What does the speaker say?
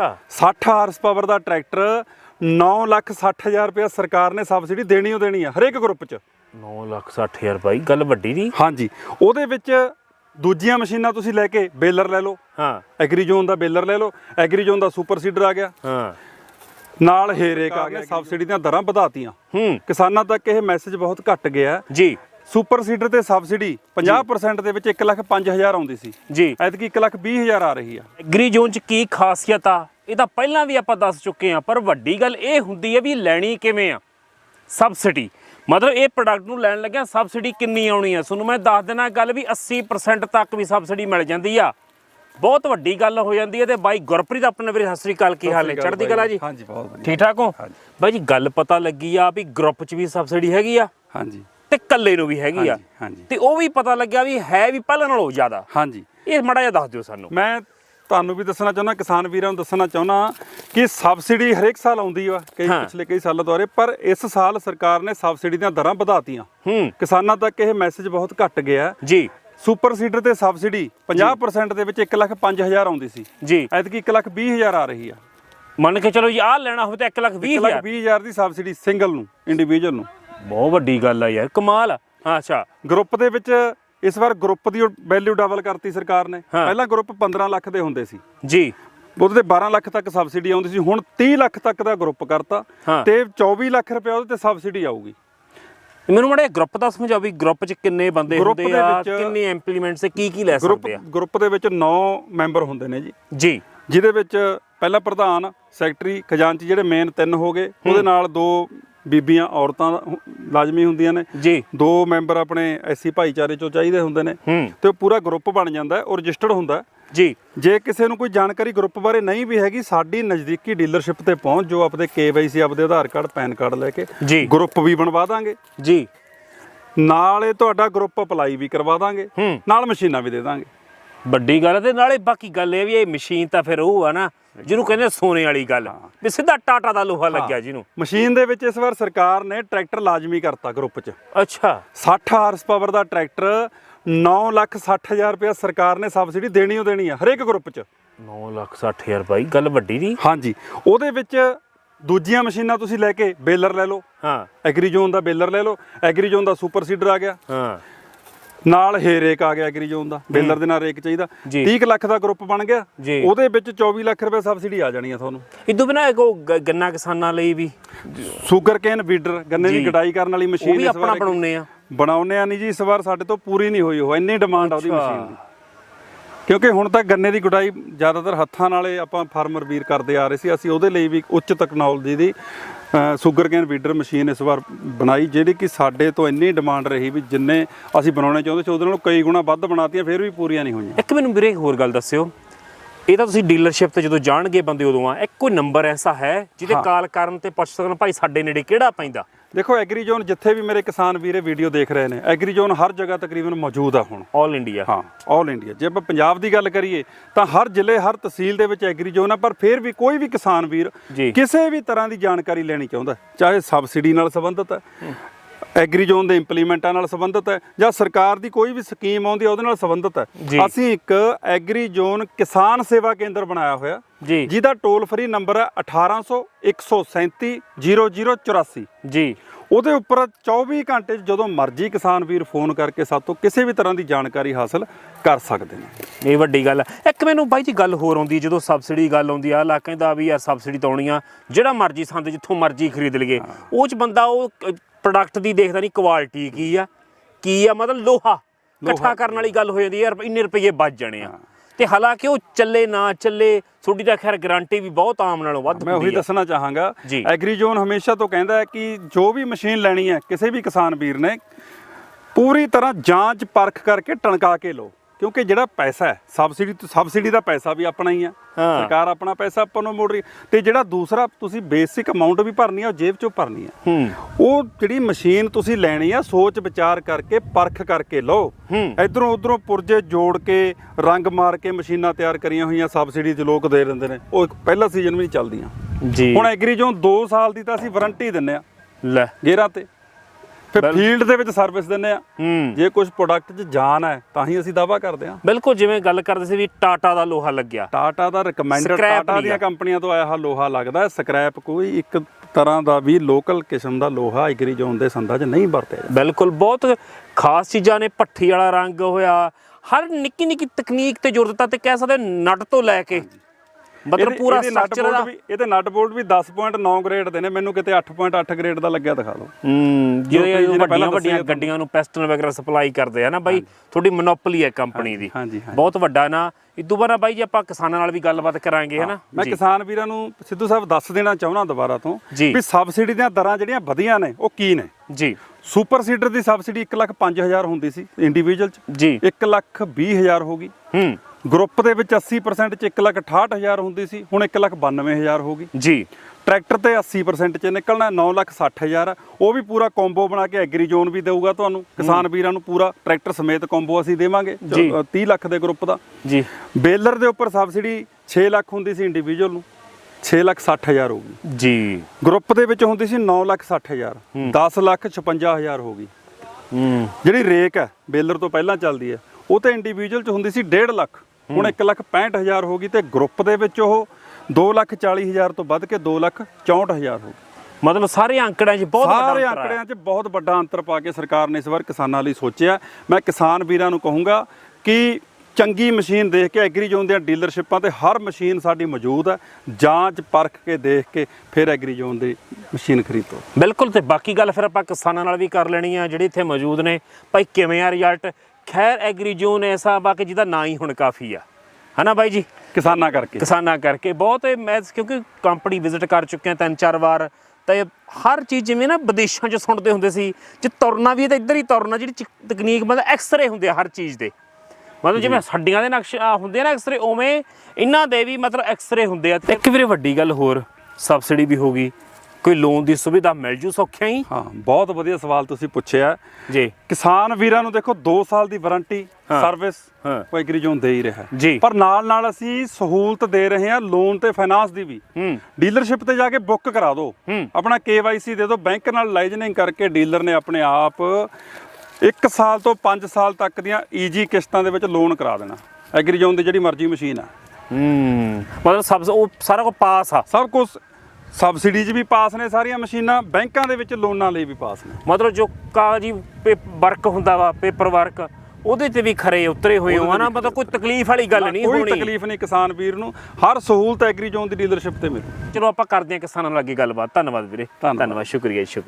ਹਾਂ। 60 horse power ਦਾ tractor 9 lakh 60 ਹਜ਼ਾਰ ਰੁਪਏ ਸਰਕਾਰ ਨੇ ਸਬਸਿਡੀ ਦੇਣੀ ਓ ਦੇਣੀ ਆ ਹਰੇਕ ਗਰੁੱਪ 'ਚ। 9 ਲੱਖ 60 ਹਜ਼ਾਰ ਬਾਈ ਗੱਲ ਵੱਡੀ ਨਹੀਂ? ਹਾਂਜੀ। ਉਹਦੇ ਵਿੱਚ ਦੂਜੀਆਂ ਮਸ਼ੀਨਾਂ ਤੁਸੀਂ ਲੈ ਕੇ ਬੇਲਰ ਲੈ ਲਓ। ਹਾਂ। ਐਗਰੀਜ਼ੋਨ ਦਾ ਬੇਲਰ ਲੈ ਲਓ ਐਗਰੀਜ਼ੋਨ ਦਾ ਸੁਪਰ ਸੀਡਰ ਆ ਗਿਆ। ਹਾਂ। ਨਾਲ ਹੇਰੇਕ ਆ ਗਿਆ ਸਬਸਿਡੀ ਦੀਆਂ ਦਰਾਂ ਵਧਾਤੀਆਂ। ਹੂੰ। ਕਿਸਾਨਾਂ ਤੱਕ ਇਹ ਮੈਸੇਜ ਬਹੁਤ ਘਟ ਗਿਆ। ਜੀ। ਸੁਪਰ ਸੀਡਰ ਤੇ ਸਬਸਿਡੀ 50% ਦੇ ਵਿੱਚ 1 ਲੱਖ 5000 ਆਉਂਦੀ ਸੀ। ਜੀ। ਐਤਕੀ 1 ਲੱਖ 20000 ਆ ਰਹੀ ਆ। ਐਗਰੀ ਜ਼ੋਨ ਚ ਕੀ ਖਾਸੀਅਤ ਆ ਇਹ ਤਾਂ ਪਹਿਲਾਂ ਵੀ ਆਪਾਂ ਦੱਸ ਚੁੱਕੇ ਆ ਪਰ ਵੱਡੀ ਗੱਲ ਇਹ ਹੁੰਦੀ ਹੈ ਵੀ ਲੈਣੀ ਕਿਵੇਂ ਆ? ਸਬਸਿਡੀ। ਮਤਲਬ ਇਹ ਪ੍ਰੋਡਕਟ ਨੂੰ ਲੈਣ ਲੱਗਿਆ ਸਬਸਿਡੀ ਕਿੰਨੀ ਆਉਣੀ ਆ? ਤੁਹਾਨੂੰ ਮੈਂ ਦੱਸ ਦੇਣਾ ਗੱਲ ਵੀ 80% ਤੱਕ ਵੀ ਸਬਸਿਡੀ ਮਿਲ ਜਾਂਦੀ ਆ। ਬਹੁਤ ਵੱਡੀ ਗੱਲ ਹੋ ਜਾਂਦੀ ਹੈ ਤੇ ਬਾਈ ਗੁਰਪ੍ਰੀਤ ਆਪਣੇ ਵੀਰੇ ਸਤਿ ਸ੍ਰੀ ਅਕਾਲ ਕੀ ਹਾਲ ਹੈ? ਚੜ੍ਹਦੀ ਕਲਾ ਜੀ? ਹਾਂਜੀ ਬਹੁਤ ਵਧੀਆ। ਠੀਕ ਠਾਕ ਹੋ? ਬਾਈ ਜੀ ਗੱਲ ਪਤਾ ਲੱਗੀ ਆ ਵੀ ਗਰੁੱਪ ਚ ਵੀ ਸਬਸਿਡੀ ਹੈਗੀ ਆ। ਹਾਂਜੀ। ਤੇ ਕੱਲੇ ਨੂੰ ਵੀ ਹੈਗੀ ਆ। ਹਾਂਜੀ। ਤੇ ਉਹ ਵੀ ਪਤਾ ਲੱਗਿਆ ਵੀ ਹੈ ਵੀ ਪਹਿਲਾਂ ਨਾਲੋਂ ਜ਼ਿਆਦਾ। ਹਾਂਜੀ। ਇਹ ਮਾੜਾ ਜਿਹਾ ਦੱਸ ਦਿਓ ਸਾਨੂੰ। ਮੈਂ ਤੁਹਾਨੂੰ ਵੀ ਦੱਸਣਾ ਚਾਹੁੰਦਾ ਕਿਸਾਨ ਵੀਰਾਂ ਨੂੰ ਦੱਸਣਾ ਚਾਹੁੰਦਾ ਕਿ ਸਬਸਿਡੀ ਹਰੇਕ ਸਾਲ ਆਉਂਦੀ ਆ ਕਈ। ਪਿਛਲੇ ਕਈ ਸਾਲਾਂ ਤੋਂ ਆ ਰਹੀ ਪਰ ਇਸ ਸਾਲ ਸਰਕਾਰ ਨੇ ਸਬਸਿਡੀ ਦੀਆਂ ਦਰਾਂ ਵਧਾਤੀਆਂ। ਹੂੰ। ਕਿਸਾਨਾਂ ਤੱਕ ਇਹ ਮੈਸੇਜ ਬਹੁਤ ਘਟ ਗਿਆ। ਜੀ। ਸੁਪਰ ਸੀਡਰ ਤੇ ਸਬਸਿਡੀ 50% ਦੇ ਵਿੱਚ 1 ਲੱਖ 5000 ਆਉਂਦੀ ਸੀ। ਜੀ। ਐਤਕੀ 1 ਲੱਖ 20000 ਆ ਰਹੀ ਆ। ਮੰਨ ਕੇ ਚਲੋ ਜੀ ਆਹ ਲੈਣਾ ਹੋਵੇ ਤਾਂ 1 ਲੱਖ 20 1 ਲੱਖ ਹਜ਼ਾਰ। 20000 ਦੀ ਸਬਸਿਡੀ ਸਿੰਗਲ ਨੂੰ ਇੰਡੀਵਿਜੂਅਲ ਨੂੰ। ਬਹੁਤ ਵੱਡੀ ਗੱਲ ਆ ਯਾਰ ਕਮਾਲ ਆ। ਹਾਂ ਅੱਛਾ। ਗਰੁੱਪ ਦੇ ਵਿੱਚ ਇਸ ਵਾਰ ਗਰੁੱਪ ਦੀ ਵੈਲਿਊ ਡਬਲ ਕਰਤੀ ਸਰਕਾਰ ਨੇ। ਹਾਂ। ਪਹਿਲਾਂ ਗਰੁੱਪ 15 ਲੱਖ ਦੇ ਹੁੰਦੇ ਸੀ। ਜੀ। ਉਹਦੇ ਤੇ 12 ਲੱਖ ਤੱਕ ਸਬਸਿਡੀ ਆਉਂਦੀ ਸੀ ਹੁਣ 30 ਲੱਖ ਤੱਕ ਦਾ ਗਰੁੱਪ ਕਰਤਾ। ਹਾਂ। ਤੇ 24 ਲੱਖ ਰੁਪਏ ਉਹਦੇ ਤੇ ਸਬਸਿਡੀ ਆਊਗੀ। ਮੈਨੂੰ ਮੜੇ ਗਰੁੱਪ ਦਾ ਸਮਝਾਓ ਵੀ ਗਰੁੱਪ ਚ ਕਿੰਨੇ ਬੰਦੇ ਹੁੰਦੇ ਦੇ ਆ ਵਿੱਚ- ਕਿੰਨੇ ਇੰਪਲੀਮੈਂਟਸ ਤੇ ਕੀ ਕੀ ਲੈ ਗਰੁੱਪ ਸਕਦੇ ਆ? ਗਰੁੱਪ ਦੇ ਵਿੱਚ 9 ਮੈਂਬਰ ਹੁੰਦੇ ਨੇ ਜੀ। ਜੀ। ਜਿਹਦੇ ਵਿੱਚ ਪਹਿਲਾ ਪ੍ਰਧਾਨ ਸੈਕਟਰੀ ਖਜ਼ਾਨਚੀ ਜਿਹੜੇ ਮੇਨ ਤਿੰਨ ਹੋ ਗਏ ਉਹਦੇ ਨਾਲ ਦੋ ਬੀਬੀਆਂ ਔਰਤਾਂ ਲਾਜ਼ਮੀ ਹੁੰਦੀਆਂ ਨੇ। ਜੀ। ਦੋ ਮੈਂਬਰ ਆਪਣੇ ਐਸੀ ਭਾਈਚਾਰੇ ਚੋਂ ਚਾਹੀਦੇ ਹੁੰਦੇ ਨੇ ਤੇ ਪੂਰਾ ਗਰੁੱਪ ਬਣ ਜਾਂਦਾ ਔਰ ਰਜਿਸਟਰਡ ਹੁੰਦਾ। ਜੀ। ਜੇ ਕਿਸੇ ਨੂੰ ਕੋਈ ਜਾਣਕਾਰੀ ਗਰੁੱਪ ਬਾਰੇ ਨਹੀਂ ਵੀ ਹੈਗੀ ਸਾਡੀ ਨਜ਼ਦੀਕੀ ਡੀਲਰਸ਼ਿਪ ਤੇ ਪਹੁੰਚ ਜੋ ਆਪਦੇ KYC ਆਪਦੇ ਆਧਾਰ ਕਾਰਡ ਪੈਨ ਕਾਰਡ ਲੈ ਕੇ ਜੀ। ਗਰੁੱਪ ਵੀ ਬਣਵਾ ਦਾਂਗੇ। ਜੀ। ਨਾਲ ਇਹ ਤੁਹਾਡਾ ਗਰੁੱਪ ਅਪਲਾਈ ਵੀ ਕਰਵਾ ਦਾਂਗੇ। ਨਾਲ ਮਸ਼ੀਨਾਂ ਵੀ ਦੇ ਦਾਂਗੇ। ਵੱਡੀ ਗੱਲ ਤੇ ਨਾਲੇ ਬਾਕੀ ਗੱਲ ਇਹ ਵੀ ਇਹ ਮਸ਼ੀਨ ਤਾਂ ਫਿਰ ਉਹ ਆ ਨਾ ਜਿਹਨੂੰ ਕਹਿੰਦੇ ਸੋਨੇ ਵਾਲੀ ਗੱਲ। ਵੀ ਸਿੱਧਾ ਟਾਟਾ ਦਾ ਲੋਹਾ ਲੱਗਿਆ ਜਿਹਨੂੰ। ਮਸ਼ੀਨ ਦੇ ਵਿੱਚ ਇਸ ਵਾਰ ਸਰਕਾਰ ਨੇ ਟਰੈਕਟਰ ਲਾਜ਼ਮੀ ਕਰਤਾ ਗਰੁੱਪ 'ਚ। ਅੱਛਾ। 60 ਹਾਰਸ ਪਾਵਰ ਦਾ ਟਰੈਕਟਰ 9 ਲੱਖ 60 ਹਜ਼ਾਰ ਰੁਪਏ ਸਰਕਾਰ ਨੇ ਸਬਸਿਡੀ ਦੇਣੀ ਓ ਦੇਣੀ ਆ ਹਰੇਕ ਗਰੁੱਪ 'ਚ। 9 ਲੱਖ 60 ਹਜ਼ਾਰ ਬਾਈ ਗੱਲ ਵੱਡੀ ਨਹੀਂ। ਹਾਂਜੀ। ਉਹਦੇ ਵਿੱਚ ਦੂਜੀਆਂ ਮਸ਼ੀਨਾਂ ਤੁਸੀਂ ਲੈ ਕੇ ਬੇਲਰ ਲੈ ਲਓ। ਹਾਂ। ਐਗਰੀਜ਼ੋਨ ਦਾ ਬੇਲਰ ਲੈ ਲਓ। ਐਗਰੀਜ਼ੋਨ ਦਾ ਸੁਪਰ ਸੀਡਰ ਆ ਗਿਆ। ਹਾਂ। ਨਾਲ ਹੇਰੇਕ ਆ ਗਿਆ ਐਗਰੀਜ਼ੋਨ ਦਾ ਬੇਲਰ ਦੇ ਨਾਲ ਰੇਕ ਚਾਹੀਦਾ ਜੀ। 30 ਕੁ ਲੱਖ ਦਾ ਗਰੁੱਪ ਬਣ ਗਿਆ। ਉਹਦੇ ਵਿੱਚ 24 ਲੱਖ ਰੁਪਏ ਸਬਸਿਡੀ ਆ ਜਾਣੀ ਆ ਤੁਹਾਨੂੰ ਇਦੋਂ ਬਿਨਾ ਇੱਕ ਗੰਨਾ ਕਿਸਾਨਾਂ ਲਈ ਵੀ ਸ਼ੂਗਰ ਕੇਨ ਵੀਡਰ ਗੰਨੇ। ਦੀ ਗਡਾਈ ਕਰਨ ਵਾਲੀ ਮਸ਼ੀਨ ਇਸ ਆਪਣਾ ਵਾਰ ਬਣਾਉਨੇ ਆ ਬਣਾਉਨੇ ਆ ਨਹੀਂ ਜੀ ਇਸ ਵਾਰ ਸਾਡੇ ਤੋਂ ਪੂਰੀ ਨਹੀਂ ਹੋਈ ਉਹ ਇੰਨੀ ਡਿਮਾਂਡ ਆ ਉਹਦੀ। ਮਸ਼ੀਨ ਦੀ ਕਿਉਂਕਿ ਹੁਣ ਤੱਕ ਗੰਨੇ ਦੀ ਗੁਡਾਈ ਜ਼ਿਆਦਾਤਰ ਹੱਥਾਂ ਨਾਲੇ ਆਪਾਂ ਫਾਰਮਰ ਵੀਰ ਕਰਦੇ ਆ ਰਹੇ ਸੀ। ਅਸੀਂ ਉਹਦੇ ਲਈ ਵੀ ਉੱਚ ਤਕਨੋਲੋਜੀ ਦੀ ਸ਼ੂਗਰ ਕੇਨ ਵੀਡਰ ਮਸ਼ੀਨ ਇਸ ਵਾਰ ਬਣਾਈ ਜਿਹੜੀ ਕਿ ਸਾਡੇ ਤੋਂ ਇੰਨੀ ਡਿਮਾਂਡ ਰਹੀ ਵੀ ਜਿੰਨੇ ਅਸੀਂ ਬਣਾਉਣੇ ਚਾਹੁੰਦੇ ਸੀ ਉਹਦੇ ਨਾਲੋਂ ਕਈ ਗੁਣਾ ਵੱਧ ਬਣਾਤੀਆਂ ਫਿਰ ਵੀ ਪੂਰੀਆਂ ਨਹੀਂ ਹੋਈਆਂ। ਇੱਕ ਮੈਨੂੰ ਵੀਰੇ ਹੋਰ ਗੱਲ ਦੱਸਿਓ। ਇਹ ਤਾਂ ਤੁਸੀਂ ਡੀਲਰਸ਼ਿਪ ਤੇ ਜਦੋਂ ਜਾਣਗੇ ਬੰਦੇ ਉਦੋਂ ਆ ਇੱਕ ਕੋਈ ਨੰਬਰ ਐਸਾ ਹੈ ਜਿਹਦੇ। ਕਾਲ ਕਰਨ ਤੇ ਪੁੱਛ ਸਕਣ ਭਾਈ ਸਾਡੇ ਨੇੜੇ ਕਿਹੜਾ ਪੈਂਦਾ? ਦੇਖੋ ਐਗਰੀਜ਼ੋਨ ਜਿੱਥੇ ਵੀ ਮੇਰੇ ਕਿਸਾਨ ਵੀਰੇ ਵੀਡੀਓ ਦੇਖ ਰਹੇ ਨੇ ਐਗਰੀਜ਼ੋਨ ਹਰ ਜਗ੍ਹਾ ਤਕਰੀਬਨ ਮੌਜੂਦ ਆ ਹੁਣ। 올 ਇੰਡੀਆ ਹਾਂ 올 ਇੰਡੀਆ ਜੇ ਆਪਾਂ ਪੰਜਾਬ ਦੀ ਗੱਲ ਕਰੀਏ ਤਾਂ ਹਰ ਜ਼ਿਲ੍ਹੇ ਹਰ ਤਹਿਸੀਲ ਦੇ ਵਿੱਚ ਐਗਰੀ ਜ਼ੋਨ ਆ ਪਰ ਫਿਰ ਵੀ ਕੋਈ ਵੀ ਕਿਸਾਨ ਵੀਰ। ਕਿਸੇ ਵੀ ਤਰ੍ਹਾਂ ਦੀ ਜਾਣਕਾਰੀ ਲੈਣੀ ਚਾਹੁੰਦਾ ਚਾਹੇ ਸਬਸਿਡੀ ਨਾਲ ਸੰਬੰਧਿਤ ਹੈ। ਐਗਰੀ ਜ਼ੋਨ ਦੇ ਇੰਪਲੀਮੈਂਟਾਂ ਨਾਲ ਸੰਬੰਧਿਤ ਹੈ ਜਾਂ ਸਰਕਾਰ ਦੀ ਕੋਈ ਵੀ ਸਕੀਮ ਆਉਂਦੀ ਹੈ ਉਹਦੇ ਨਾਲ ਸੰਬੰਧਿਤ। ਹੈ। ਅਸੀਂ ਇੱਕ ਐਗਰੀ ਜ਼ੋਨ ਕਿਸਾਨ ਸੇਵਾ ਕੇਂਦਰ ਬਣਾਇਆ ਹੋਇਆ। ਜੀ। ਜਿਹਦਾ ਟੋਲ ਫਰੀ ਨੰਬਰ ਹੈ 1800 137 0084 ਜੀ। ਉਹਦੇ ਉੱਪਰ 24 ਘੰਟੇ ਜਦੋਂ ਮਰਜ਼ੀ ਕਿਸਾਨ ਵੀਰ ਫੋਨ ਕਰਕੇ ਸਾਤੋਂ ਕਿਸੇ ਵੀ ਤਰ੍ਹਾਂ ਦੀ ਜਾਣਕਾਰੀ ਹਾਸਲ ਕਰ ਸਕਦੇ ਨੇ। ਇਹ ਵੱਡੀ ਗੱਲ ਹੈ ਇੱਕ ਮੈਨੂੰ ਬਾਈ ਜੀ ਗੱਲ ਹੋਰ ਆਉਂਦੀ ਜਦੋਂ ਸਬਸਿਡੀ ਗੱਲ ਆਉਂਦੀ ਆ ਲਾ ਕਹਿੰਦਾ ਵੀ ਯਾਰ ਸਬਸਿਡੀ ਤਾਂ ਆਉਣੀ ਆ। ਜਿਹੜਾ ਮਰਜ਼ੀ ਸੰਦ ਜਿੱਥੋਂ ਮਰਜ਼ੀ ਖਰੀਦ ਲਈਏ ਉਹ ਚ ਬੰਦਾ ਉਹ ਪ੍ਰੋਡਕਟ ਦੀ ਦੇਖਦਾ ਨਹੀਂ ਕੁਆਲਿਟੀ ਕੀ ਆ ਕੀ ਆ ਮਤਲਬ ਲੋਹਾ ਇਕੱਠਾ ਕਰਨ ਵਾਲੀ ਗੱਲ ਹੋ ਜਾਂਦੀ ਯਾਰ ਇੰਨੇ ਰੁਪਏ ਬਚ ਜਾਣੇ ਆ। ਤੇ ਹਾਲਾਂਕਿ ਉਹ ਚੱਲੇ ਨਾ ਚੱਲੇ ਤੁਹਾਡੀ ਤਾਂ ਖੈਰ ਗਾਰੰਟੀ ਵੀ ਬਹੁਤ ਆਮ ਨਾਲੋਂ ਵੱਧ ਮੈਂ ਉਹੀ ਆ। ਦੱਸਣਾ ਚਾਹਾਂਗਾ। ਐਗਰੀ ਜ਼ੋਨ ਹਮੇਸ਼ਾ ਤੋਂ ਕਹਿੰਦਾ ਹੈ ਕਿ ਜੋ ਵੀ ਮਸ਼ੀਨ ਲੈਣੀ ਹੈ ਕਿਸੇ ਵੀ ਕਿਸਾਨ ਵੀਰ ਨੇ ਪੂਰੀ ਤਰ੍ਹਾਂ ਜਾਂਚ ਪਰਖ ਕਰਕੇ ਟਣਕਾ ਕੇ ਲਓ। ਕਿਉਂਕਿ ਜਿਹੜਾ ਪੈਸਾ ਹੈ ਸਬਸਿਡੀ ਸਬਸਿਡੀ ਦਾ ਪੈਸਾ ਵੀ ਆਪਣਾ ਹੀ ਆ। ਹਾਂ। ਸਰਕਾਰ ਆਪਣਾ ਪੈਸਾ ਆਪਾਂ ਨੂੰ ਮੋੜ ਰਹੀ ਹੈ। ਤੇ ਜਿਹੜਾ ਦੂਸਰਾ ਤੁਸੀਂ ਬੇਸਿਕ ਅਮਾਉਂਟ ਵੀ ਭਰਨੀ ਆ ਉਹ ਜੇਬ ਚੋਂ ਭਰਨੀ ਆ। ਹੂੰ। ਉਹ ਜਿਹੜੀ ਮਸ਼ੀਨ ਤੁਸੀਂ ਲੈਣੀ ਆ ਸੋਚ ਵਿਚਾਰ ਕਰਕੇ ਪਰਖ ਕਰਕੇ ਲਓ। ਹੂੰ। ਇਧਰੋਂ ਉਧਰੋਂ ਪੁਰਜੇ ਜੋੜ ਕੇ ਰੰਗ ਮਾਰ ਕੇ ਮਸ਼ੀਨਾਂ ਤਿਆਰ ਕਰੀਆਂ ਹੋਈਆਂ ਸਬਸਿਡੀ 'ਚ ਲੋਕ ਦੇ ਦਿੰਦੇ ਨੇ। ਉਹ ਇੱਕ ਪਹਿਲਾ ਸੀਜ਼ਨ ਵੀ ਨਹੀਂ ਚੱਲਦੀਆਂ। ਜੀ। ਹੁਣ ਐਗਰੀ ਜ਼ੋਨ 2 ਸਾਲ ਦੀ ਤਾਂ ਅਸੀਂ ਵਾਰੰਟੀ ਦਿੰਨੇ ਆ। ਲੈ। ਗੇਰਾਂ ਤੇ। ਫਿਰ ਫੀਲਡ ਦੇ ਵਿੱਚ ਸਰਵਿਸ ਦਿੰਨੇ ਆ। ਜੇ ਕੁਝ ਪ੍ਰੋਡਕਟ 'ਚ ਜਾਨ ਹੈ ਤਾਂ ਹੀ ਅਸੀਂ ਦਾਵਾ ਕਰਦੇ ਆ ਬਿਲਕੁਲ ਜਿਵੇਂ ਗੱਲ ਕਰਦੇ ਸੀ ਵੀ ਟਾਟਾ ਦਾ ਲੋਹਾ ਲੱਗਿਆ। ਟਾਟਾ ਦਾ ਰეკਮੈਂਡਡ ਟਾਟਾ ਦੀਆਂ। ਕੰਪਨੀਆਂ ਤੋਂ ਆਇਆ ਹਾ ਲੋਹਾ ਲੱਗਦਾ ਹੈ। ਸਕ੍ਰੈਪ ਕੋਈ ਇੱਕ ਤਰ੍ਹਾਂ ਦਾ ਵੀ ਲੋਕਲ ਕਿਸਮ ਦਾ ਲੋਹਾ ਐਗਰੀ ਜ਼ੋਨ ਦੇ ਸੰਦਾਂ 'ਚ ਨਹੀਂ ਵਰਤਿਆ ਜਾਂਦਾ। ਬਿਲਕੁਲ ਬਹੁਤ ਖਾਸ ਚੀਜ਼ਾਂ ਨੇ। ਪੱਠੀ ਵਾਲਾ ਰੰਗ ਹੋਇਆ। ਹਰ ਨਿੱਕੀ ਨਿੱਕੀ ਤਕਨੀਕ ਤੇ ਜ਼ੋਰ ਦਿੱਤਾ ਤੇ ਕਹਿ ਸਕਦੇ ਨਟ ਤੋਂ ਲੈ ਕੇ ਮਤਲਬ ਪੂਰਾ ਸਟਰਕਚਰ ਦਾ ਇਹਦੇ ਨਟ ਬੋਲਟ ਵੀ 10.9 ਗ੍ਰੇਡ ਦੇ ਨੇ। ਮੈਨੂੰ ਕਿਤੇ 8.8 ਗ੍ਰੇਡ ਦਾ ਲੱਗਿਆ ਦਿਖਾ ਦਿਓ। ਹੂੰ ਜਿਹੜੇ ਵੱਡੀਆਂ ਵੱਡੀਆਂ ਗੱਡੀਆਂ ਨੂੰ ਪੈਸਟਨ ਵਗੈਰਾ ਸਪਲਾਈ ਕਰਦੇ ਆ ਨਾ ਬਾਈ ਤੁਹਾਡੀ ਮੋਨੋਪੋਲੀ ਹੈ ਕੰਪਨੀ ਦੀ। ਬਹੁਤ ਵੱਡਾ ਨਾ। ਇਦੋਂ ਬਾਅਦ ਨਾ ਬਾਈ ਜੀ ਆਪਾਂ ਕਿਸਾਨਾਂ ਨਾਲ ਵੀ ਗੱਲਬਾਤ ਕਰਾਂਗੇ ਹਨਾ ਮੈਂ ਕਿਸਾਨ ਵੀਰਾਂ ਨੂੰ ਸਿੱਧੂ ਸਾਹਿਬ ਦੱਸ ਦੇਣਾ ਚਾਹੁੰਦਾ ਦੁਬਾਰਾ ਤੋਂ। ਵੀ ਸਬਸਿਡੀ ਦੀਆਂ ਦਰਾਂ ਜਿਹੜੀਆਂ ਵਧੀਆਂ ਨੇ ਉਹ ਕੀ ਨੇ? ਜੀ। ਸੁਪਰ ਸੀਡਰ ਦੀ ਸਬਸਿਡੀ 1 ਲੱਖ 5000 ਹੁੰਦੀ ਸੀ ਇੰਡੀਵਿਜੂਅਲ ਚ। ਜੀ। 1 ਲੱਖ 20000 ਹੋ ਗਈ। ਹੂੰ। ਗਰੁੱਪ ਦੇ ਵਿੱਚ 80% ਚ 1 ਲੱਖ 68000 ਹੁੰਦੀ ਸੀ ਹੁਣ 1 ਲੱਖ 92000 ਹੋ ਗਈ। ਜੀ। ਟਰੈਕਟਰ ਤੇ 80% ਚ ਨਿਕਲਣਾ 9 ਲੱਖ 60000 ਉਹ ਵੀ ਪੂਰਾ ਕੰਬੋ ਬਣਾ ਕੇ ਐਗਰੀ ਜ਼ੋਨ ਵੀ ਦੇਊਗਾ ਤੁਹਾਨੂੰ। ਕਿਸਾਨ ਵੀਰਾਂ ਨੂੰ ਪੂਰਾ ਟਰੈਕਟਰ ਸਮੇਤ ਕੰਬੋ ਅਸੀਂ ਦੇਵਾਂਗੇ। ਜੀ। 30 ਲੱਖ ਦੇ ਗਰੁੱਪ ਦਾ। ਜੀ। ਬੇਲਰ ਦੇ ਉੱਪਰ ਸਬਸਿਡੀ 6 ਲੱਖ ਹੁੰਦੀ ਸੀ ਇੰਡੀਵਿਜੂਅਲ ਨੂੰ। 6 ਲੱਖ 60000 ਹੋ ਗਈ। ਜੀ। ਗਰੁੱਪ ਦੇ ਵਿੱਚ ਹੁੰਦੀ ਸੀ 9 ਲੱਖ 60000 10 ਲੱਖ 56000 ਹੋ ਗਈ। ਹੂੰ। ਜਿਹੜੀ ਰੇਕ ਹੈ ਬੇਲਰ ਤੋਂ ਪਹਿਲਾਂ ਚੱਲਦੀ ਹੈ ਉਹ ਤੇ ਇੰਡੀਵਿਜੂਅਲ ਚ ਹੁੰਦੀ ਸੀ 1.5 ਲੱਖ। ਹੁਣ 1 ਲੱਖ 65000 ਹੋ ਗਈ ਤੇ ਗਰੁੱਪ ਦੇ ਵਿੱਚ ਉਹ 2 ਲੱਖ 40000 ਤੋਂ ਵੱਧ ਕੇ 2 ਲੱਖ 64000 ਹੋ ਗਈ। ਮਤਲਬ ਸਾਰੇ ਅੰਕੜਿਆਂ 'ਚ ਬਹੁਤ ਵੱਡਾ ਸਾਰੇ ਅੰਤਰ ਆ। ਆંકੜਿਆਂ 'ਚ ਬਹੁਤ ਵੱਡਾ ਅੰਤਰ ਪਾ ਕੇ ਸਰਕਾਰ ਨੇ ਇਸ ਵਾਰ ਕਿਸਾਨਾਂ ਲਈ ਸੋਚਿਆ। ਮੈਂ ਕਿਸਾਨ ਵੀਰਾਂ ਨੂੰ ਕਹੂੰਗਾ ਕਿ ਚੰਗੀ ਮਸ਼ੀਨ ਦੇਖ ਕੇ ਐਗਰੀ ਜ਼ੋਨ ਦੀਆਂ ਡੀਲਰਸ਼ਿਪਾਂ ਤੇ ਹਰ ਮਸ਼ੀਨ ਸਾਡੀ ਮੌਜੂਦ ਹੈ। ਜਾਂਚ ਪਰਖ ਕੇ ਦੇਖ ਕੇ ਫਿਰ ਐਗਰੀ ਜ਼ੋਨ ਦੀ ਮਸ਼ੀਨ ਖਰੀਦੋ। ਬਿਲਕੁਲ ਤੇ ਬਾਕੀ ਗੱਲ ਫਿਰ ਆਪਾਂ ਕਿਸਾਨਾਂ ਨਾਲ ਵੀ ਕਰ ਲੈਣੀ ਆ ਜਿਹੜੇ ਇੱਥੇ ਮੌਜੂਦ ਨੇ। ਭਾਈ ਕਿਵੇਂ ਆ ਰਿਜ਼ਲਟ ਖੈਰ ਐਗਰੀ ਜ਼ੋਨ ਐਸਾ ਵਾ ਕਿ ਜਿਹਦਾ ਨਾਂ ਹੀ ਹੁਣ ਕਾਫੀ ਆ। ਹਨਾ ਬਾਈ ਜੀ? ਕਿਸਾਨਾਂ ਕਰਕੇ। ਕਿਸਾਨਾਂ ਕਰਕੇ। ਬਹੁਤ ਇਹ ਮੈਂ ਕਿਉਂਕਿ ਕੰਪਨੀ ਵਿਜ਼ਿਟ ਕਰ ਚੁੱਕੇ ਹਾਂ ਤਿੰਨ ਚਾਰ ਵਾਰ ਤੇ ਹਰ ਚੀਜ਼ ਜਿਵੇਂ ਨਾ ਵਿਦੇਸ਼ਾਂ 'ਚ ਸੁਣਦੇ ਹੁੰਦੇ ਸੀ ਜੇ ਤੁਰਨਾ ਵੀ ਤਾਂ ਇੱਧਰ ਹੀ ਤੁਰਨਾ ਜਿਹੜੀ ਤਕਨੀਕ ਮਤਲਬ ਐਕਸ-ਰੇ ਹੁੰਦੇ ਆ ਹਰ ਚੀਜ਼ ਦੇ। ਮਤਲਬ ਜਿਵੇਂ ਹੱਡੀਆਂ ਦੇ ਨਕਸ਼ ਹੁੰਦੇ ਆ ਨਾ ਐਕਸ-ਰੇ ਉਵੇਂ ਇਹਨਾਂ ਦੇ ਵੀ ਮਤਲਬ ਐਕਸ-ਰੇ ਹੁੰਦੇ ਆ ਤੇ ਇੱਕ ਵੀਰੇ ਵੱਡੀ ਗੱਲ ਹੋਰ ਸਬਸਿਡੀ ਵੀ ਹੋ ਗਈ ਕੋਈ ਲੋਨ ਦੀ ਸੁਵਿਧਾ ਮਿਲ ਜੂ ਸੌਖਿਆ ਹੀ ਹਾਂ ਬਹੁਤ ਵਧੀਆ ਸਵਾਲ ਤੁਸੀਂ ਪੁੱਛਿਆ ਜੀ ਕਿਸਾਨ ਵੀਰਾਂ ਨੂੰ ਦੇਖੋ 2 ਸਾਲ ਦੀ ਵਾਰੰਟੀ। ਸਰਵਿਸ ਹਾਂ। ਉਹ ਐਗਰੀ ਜ਼ੋਨ ਦੇ ਹੀ ਰਿਹਾ। ਜੀ। ਪਰ ਨਾਲ ਨਾਲ ਅਸੀਂ ਸਹੂਲਤ ਦੇ ਰਹੇ ਹਾਂ ਲੋਨ ਤੇ ਫਾਈਨਾਂਸ ਦੀ ਵੀ ਹੂੰ ਡੀਲਰਸ਼ਿਪ ਤੇ ਜਾ ਕੇ ਬੁੱਕ ਕਰਾ ਦਿਓ। ਆਪਣਾ KYC ਦੇ ਦਿਓ ਬੈਂਕ ਨਾਲ ਲਾਈਜਨਿੰਗ ਕਰਕੇ ਡੀਲਰ ਨੇ ਆਪਣੇ ਆਪ 1 ਸਾਲ ਤੋਂ 5 ਸਾਲ ਤੱਕ ਦੀਆਂ ਈਜੀ ਕਿਸ਼ਤਾਂ ਦੇ ਵਿੱਚ ਲੋਨ ਕਰਾ ਦੇਣਾ। ਐਗਰੀ ਜ਼ੋਨ ਦੀ ਜਿਹੜੀ ਮਰਜ਼ੀ ਮਸ਼ੀਨ ਆ। ਹੂੰ। ਮਤਲਬ ਸਭ ਉਹ ਸਾਰਾ ਕੁਝ ਪਾਸ ਆ। ਸਭ ਕੁਝ ਸਬਸਿਡੀ 'ਚ ਵੀ ਪਾਸ ਨੇ ਸਾਰੀਆਂ ਮਸ਼ੀਨਾਂ ਬੈਂਕਾਂ ਦੇ ਵਿੱਚ ਲੋਨਾਂ ਲਈ ਵੀ ਪਾਸ ਨੇ। ਮਤਲਬ ਜੋ ਕਾਗਜ਼ੀ ਵਰਕ ਹੁੰਦਾ ਵਾ ਪੇਪਰ ਵਰਕ ਉਹਦੇ ਤੇ ਵੀ ਖਰੇ ਉਤਰੇ ਹੋਏ ਹੋ ਹਨਾ? ਮਤਲਬ ਕੋਈ ਤਕਲੀਫ ਵਾਲੀ ਗੱਲ ਨਹੀਂ ਕੋਈ ਹੋਣੀ। ਤਕਲੀਫ ਨਹੀਂ ਕਿਸਾਨ ਵੀਰ ਨੂੰ। ਹਰ ਸਹੂਲਤ ਐਗਰੀ ਜ਼ੋਨ ਦੀ ਡੀਲਰਸ਼ਿਪ ਤੇ ਮਿਲੂ। ਚਲੋ ਆਪਾਂ ਕਰਦੇ ਹਾਂ ਕਿਸਾਨਾਂ ਨਾਲ ਅੱਗੇ ਗੱਲਬਾਤ। ਧੰਨਵਾਦ ਵੀਰੇ। ਧੰਨਵਾਦ। ਸ਼ੁਕਰੀਆ ਜੀ ਸ਼ੁਕਰੀਆ।